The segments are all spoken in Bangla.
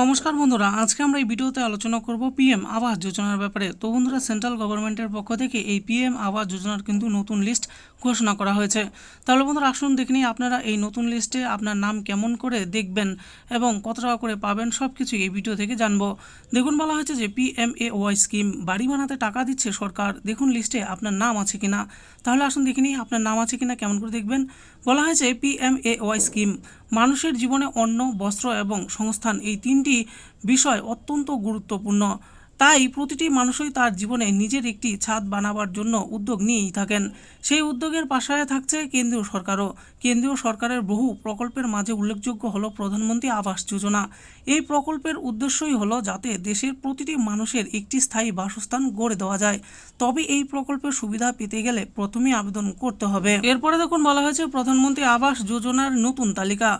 নমস্কার বন্ধুরা, আজকে আমরা এই ভিডিওতে আলোচনা করব পিএম আবাস যোজনার ব্যাপারে। তো বন্ধুরা, সেন্ট্রাল গভর্নমেন্টের পক্ষ থেকে এই পিএম আবাস যোজনার কিন্তু নতুন লিস্ট ঘোষণা করা হয়েছে। তাহলে বন্ধুরা, আসুন দেখে আপনারা এই নতুন লিস্টে আপনার নাম কেমন করে দেখবেন এবং কত টাকা করে পাবেন সব কিছু এই ভিডিও থেকে জানব। দেখুন, বলা হয়েছে যে পিএম এ ওয়াই স্কিম বাড়ি বানাতে টাকা দিচ্ছে সরকার। দেখুন, লিস্টে আপনার নাম আছে কিনা। তাহলে আসুন দেখে আপনার নাম আছে কিনা, কেমন করে দেখবেন। বলা হয়েছে পিএম এ ওয়াই স্কিম মানুষের জীবনে অন্ন, বস্ত্র এবং সংস্থান এই তিনটি বিষয় অত্যন্ত গুরুত্বপূর্ণ। তাই প্রতিটি মানুষই তার জীবনে নিজের একটি ছাদ বানাবার জন্য উদ্যোগ নিয়েই থাকেন। সেই উদ্যোগের পাশায় থাকছে কেন্দ্রীয় সরকারও। কেন্দ্রীয় সরকারের বহু প্রকল্পের মাঝে উল্লেখযোগ্য হলো প্রধানমন্ত্রী আবাস যোজনা। এই প্রকল্পের উদ্দেশ্যই হলো যাতে দেশের প্রতিটি মানুষের একটি স্থায়ী বাসস্থান গড়ে দেওয়া যায়। তবে এই প্রকল্পের সুবিধা পেতে গেলে প্রথমে আবেদন করতে হবে। এরপরে দেখুন, বলা হয়েছে প্রধানমন্ত্রী আবাস যোজনার নতুন তালিকা।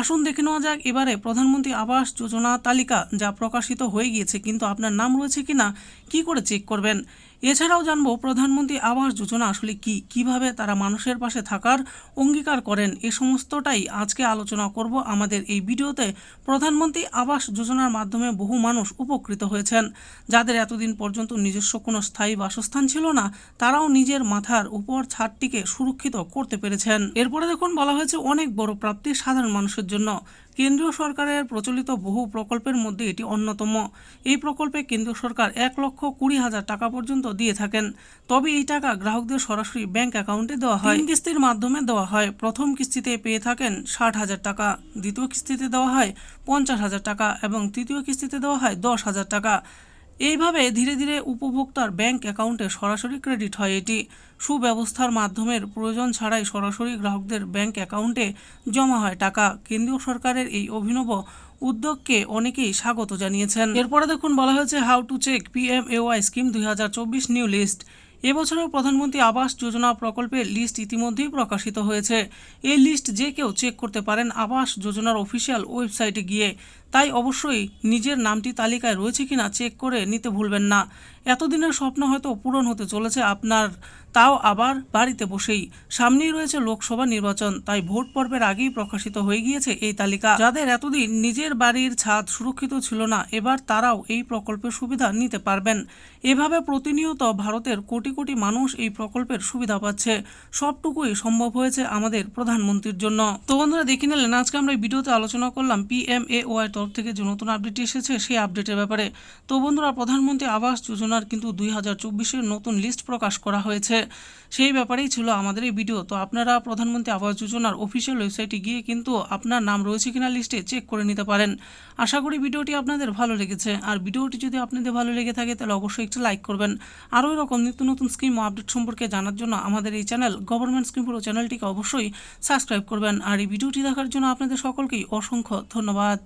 আসুন দেখে নেওয়া যাক, এবারে প্রধানমন্ত্রী আবাস যোজনা তালিকা যা প্রকাশিত হয়ে গিয়েছে, কিন্তু আপনার নাম রয়েছে কিনা? কি না কী করে চেক করবেন? এছাড়াও জানব প্রধানমন্ত্রী আবাস যোজনা আসলে কি? কীভাবে তারা মানুষের পাশে থাকার অঙ্গীকার করেন? এ সমস্তটাই আজকে আলোচনা করব আমাদের এই ভিডিওতে। প্রধানমন্ত্রী আবাস যোজনার মাধ্যমে বহু মানুষ উপকৃত হয়েছেন। যাদের এতদিন পর্যন্ত নিজস্ব কোনো স্থায়ী বাসস্থান ছিল না, তারাও নিজের মাথার উপর ছাদটিকে সুরক্ষিত করতে পেরেছেন। এরপরে দেখুন, বলা হয়েছে অনেক বড় প্রাপ্তি সাধারণ মানুষের জন্য। কেন্দ্রীয় সরকারের প্রচলিত বহু প্রকল্পের মধ্যে এটি অন্যতম। এই প্রকল্পে কেন্দ্রীয় সরকার এক লক্ষ কুড়ি হাজার টাকা পর্যন্ত দিয়ে থাকেন। তবে এই টাকা গ্রাহকদের সরাসরি ব্যাংক অ্যাকাউন্টে দেওয়া হয়। কিস্তির মাধ্যমে দেওয়া হয়। প্রথম কিস্তিতে পেয়ে থাকেন ষাট হাজার টাকা, দ্বিতীয় কিস্তিতে দেওয়া হয় পঞ্চাশ হাজার টাকা এবং তৃতীয় কিস্তিতে দেওয়া হয় দশ হাজার টাকা। এইভাবে ধীরে ধীরে উপভোক্তার ব্যাংক অ্যাকাউন্টে সরাসরি ক্রেডিট হয় এটি। সুব্যবস্থার মাধ্যমের প্রয়োজন ছাড়াই সরাসরি গ্রাহকদের ব্যাংক অ্যাকাউন্টে জমা হয় টাকা। কেন্দ্রীয় সরকারের এই অভিনব উদ্যোগকে অনেকেই স্বাগত জানিয়েছেন। এরপরে দেখুন, বলা হয়েছে how to check PMAY scheme দুই হাজার চব্বিশ নিউ লিস্ট। এবছরেও প্রধানমন্ত্রী আবাস যোজনা প্রকল্পের লিস্ট ইতিমধ্যেই প্রকাশিত হয়েছে। এই লিস্ট যে কেউ চেক করতে পারেন আবাস যোজনার অফিসিয়াল ওয়েবসাইটে গিয়ে। তাই অবশ্যই নিজের নামটি তালিকায় রয়েছে কিনা চেক করে নিতে ভুলবেন না। এতদিনের স্বপ্ন হয়তো পূরণ হতে চলেছে আপনার, তাও আবার বাড়িতে বসেই। সামনেই রয়েছে লোকসভা নির্বাচন, তাই ভোট পর্বের আগেই প্রকাশিত হয়ে গিয়েছে এই তালিকা। যাদের এতদিন নিজের বাড়ির ছাদ সুরক্ষিত ছিল না, এবার তারাও এই প্রকল্পের সুবিধা নিতে পারবেন। এভাবে প্রতিনিয়ত ভারতের কোটি কোটি মানুষ এই প্রকল্পের সুবিধা পাচ্ছে। সবটুকুই সম্ভব হয়েছে আমাদের প্রধানমন্ত্রীর জন্য। তো বন্ধুরা, দেখে নিলেন, আজকে আমরা ভিডিওতে আলোচনা করলাম পিএমএ ওয়াই তরফ থেকে যে নতুন আপডেট এসেছে, সেই আপডেটের ব্যাপারে তো বন্ধুরা প্রধানমন্ত্রী আবাস যোজনার কিন্তু দুই হাজার চব্বিশের নতুন লিস্ট প্রকাশ করা হয়েছে। সেই ব্যাপারেই ছিল আমাদের এই ভিডিও তো আপনারা প্রধানমন্ত্রী আবাস যোজনার অফিসিয়াল ওয়েবসাইটে গিয়ে কিন্তু আপনার নাম রয়েছে কিনা লিস্টে চেক করে নিতে পারেন। আশা করি ভিডিওটি আপনাদের ভালো লেগেছে। আর ভিডিওটি যদি আপনাদের ভালো লেগে থাকে, তাহলে অবশ্যই একটু লাইক করবেন। আরও এরকম নিত্য নতুন স্কিম ও আপডেট সম্পর্কে জানার জন্য আমাদের এই চ্যানেল গভর্নমেন্ট স্কিম পুরো চ্যানেলটিকে অবশ্যই সাবস্ক্রাইব করবেন। আর এই ভিডিওটি দেখার জন্য আপনাদের সকলকেই অসংখ্য ধন্যবাদ।